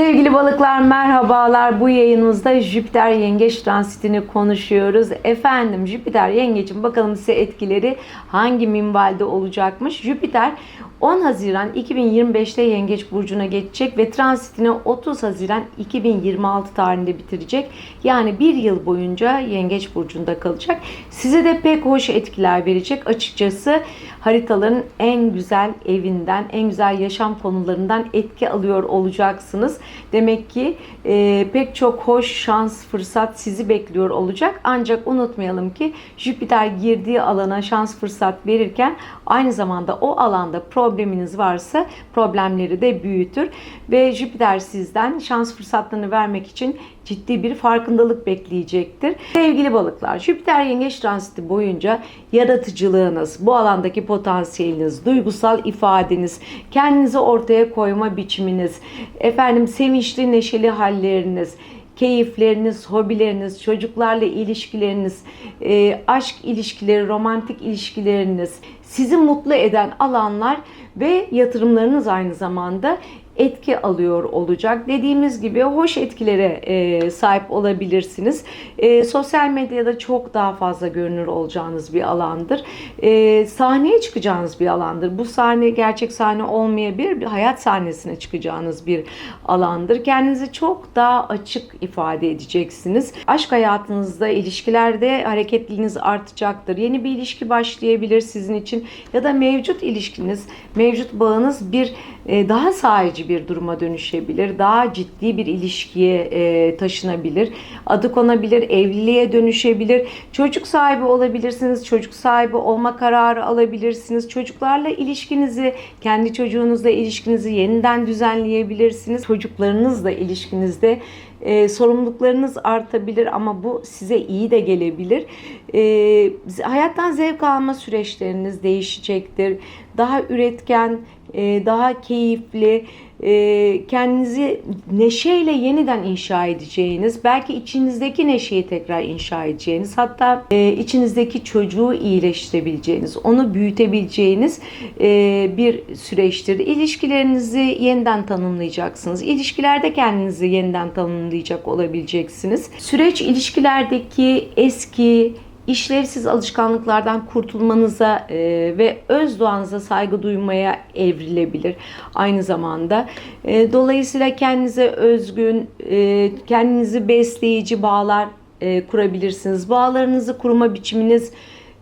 Sevgili balıklar merhabalar. Bu yayınımızda Jüpiter Yengeç transitini konuşuyoruz. Efendim Jüpiter Yengeç'in bakalım size etkileri hangi minvalde olacakmış? Jüpiter 10 Haziran 2025'te Yengeç burcuna geçecek ve transitini 30 Haziran 2026 tarihinde bitirecek. Yani bir yıl boyunca Yengeç burcunda kalacak. Size de pek hoş etkiler verecek. Açıkçası haritaların en güzel evinden, en güzel yaşam konularından etki alıyor olacaksınız. Demek ki e, pek çok hoş şans, fırsat sizi bekliyor olacak. Ancak unutmayalım ki Jüpiter girdiği alana şans, fırsat verirken aynı zamanda o alanda probleminiz varsa problemleri de büyütür. Ve Jüpiter sizden şans fırsatlarını vermek için ciddi bir farkındalık bekleyecektir. Sevgili balıklar, Jüpiter yengeç transiti boyunca yaratıcılığınız, bu alandaki potansiyeliniz, duygusal ifadeniz, kendinizi ortaya koyma biçiminiz, efendim sevinçli, neşeli halleriniz, keyifleriniz, hobileriniz, çocuklarla ilişkileriniz, e, aşk ilişkileri, romantik ilişkileriniz, sizi mutlu eden alanlar ve yatırımlarınız aynı zamanda etki alıyor olacak. Dediğimiz gibi hoş etkilere e, sahip olabilirsiniz. E, sosyal medyada çok daha fazla görünür olacağınız bir alandır. E, sahneye çıkacağınız bir alandır. Bu sahne gerçek sahne olmayabilir. Bir hayat sahnesine çıkacağınız bir alandır. Kendinizi çok daha açık ifade edeceksiniz. Aşk hayatınızda, ilişkilerde hareketliliğiniz artacaktır. Yeni bir ilişki başlayabilir sizin için ya da mevcut ilişkiniz, mevcut bağınız bir e, daha sahici bir duruma dönüşebilir. Daha ciddi bir ilişkiye e, taşınabilir. Adı konabilir, evliliğe dönüşebilir. Çocuk sahibi olabilirsiniz. Çocuk sahibi olma kararı alabilirsiniz. Çocuklarla ilişkinizi, kendi çocuğunuzla ilişkinizi yeniden düzenleyebilirsiniz. Çocuklarınızla ilişkinizde e, sorumluluklarınız artabilir ama bu size iyi de gelebilir. E, hayattan zevk alma süreçleriniz değişecektir. Daha üretken, e, daha keyifli, e, kendinizi neşeyle yeniden inşa edeceğiniz, belki içinizdeki neşeyi tekrar inşa edeceğiniz, hatta e, içinizdeki çocuğu iyileştirebileceğiniz, onu büyütebileceğiniz e, bir süreçtir. İlişkilerinizi yeniden tanımlayacaksınız. İlişkilerde kendinizi yeniden tanımlayacak olabileceksiniz. Süreç ilişkilerdeki eski işlevsiz alışkanlıklardan kurtulmanıza e, ve öz doğanıza saygı duymaya evrilebilir aynı zamanda. E, dolayısıyla kendinize özgün, e, kendinizi besleyici bağlar e, kurabilirsiniz. Bağlarınızı kurma biçiminiz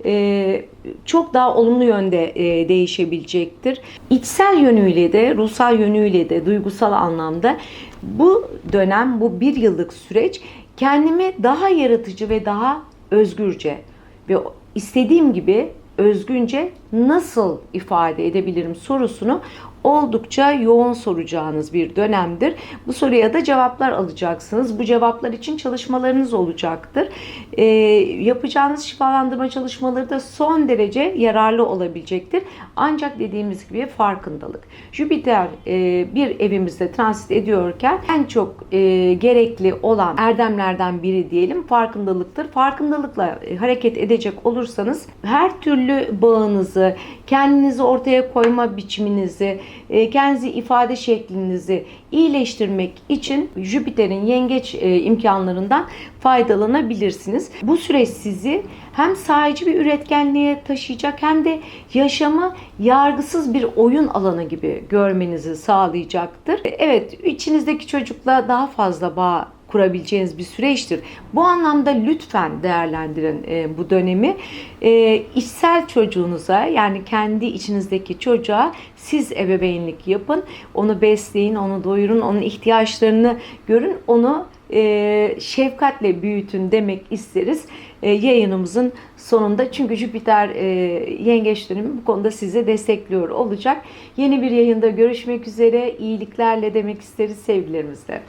e, çok daha olumlu yönde e, değişebilecektir. İçsel yönüyle de, ruhsal yönüyle de, duygusal anlamda bu dönem, bu bir yıllık süreç kendimi daha yaratıcı ve daha özgürce ve istediğim gibi özgünce nasıl ifade edebilirim sorusunu oldukça yoğun soracağınız bir dönemdir. Bu soruya da cevaplar alacaksınız. Bu cevaplar için çalışmalarınız olacaktır. E, yapacağınız şifalandırma çalışmaları da son derece yararlı olabilecektir. Ancak dediğimiz gibi farkındalık. Jüpiter e, bir evimizde transit ediyorken en çok e, gerekli olan erdemlerden biri diyelim farkındalıktır. Farkındalıkla e, hareket edecek olursanız her türlü bağınızı, kendinizi ortaya koyma biçiminizi, e, kendinizi ifade şeklinizi iyileştirmek için Jüpiter'in yengeç e, imkanlarından faydalanabilirsiniz. Bu süreç sizi hem sahici bir üretkenliğe taşıyacak hem de yaşamı yargısız bir oyun alanı gibi görmenizi sağlayacaktır. Evet, içinizdeki çocukla daha fazla bağ kurabileceğiniz bir süreçtir. Bu anlamda lütfen değerlendirin e, bu dönemi. E, içsel çocuğunuza yani kendi içinizdeki çocuğa siz ebeveynlik yapın. Onu besleyin, onu doyurun, onun ihtiyaçlarını görün, onu e, şefkatle büyütün demek isteriz e, yayınımızın sonunda. Çünkü Jüpiter e, yengeç bu konuda size destekliyor olacak. Yeni bir yayında görüşmek üzere. İyiliklerle demek isteriz sevgilerimizle.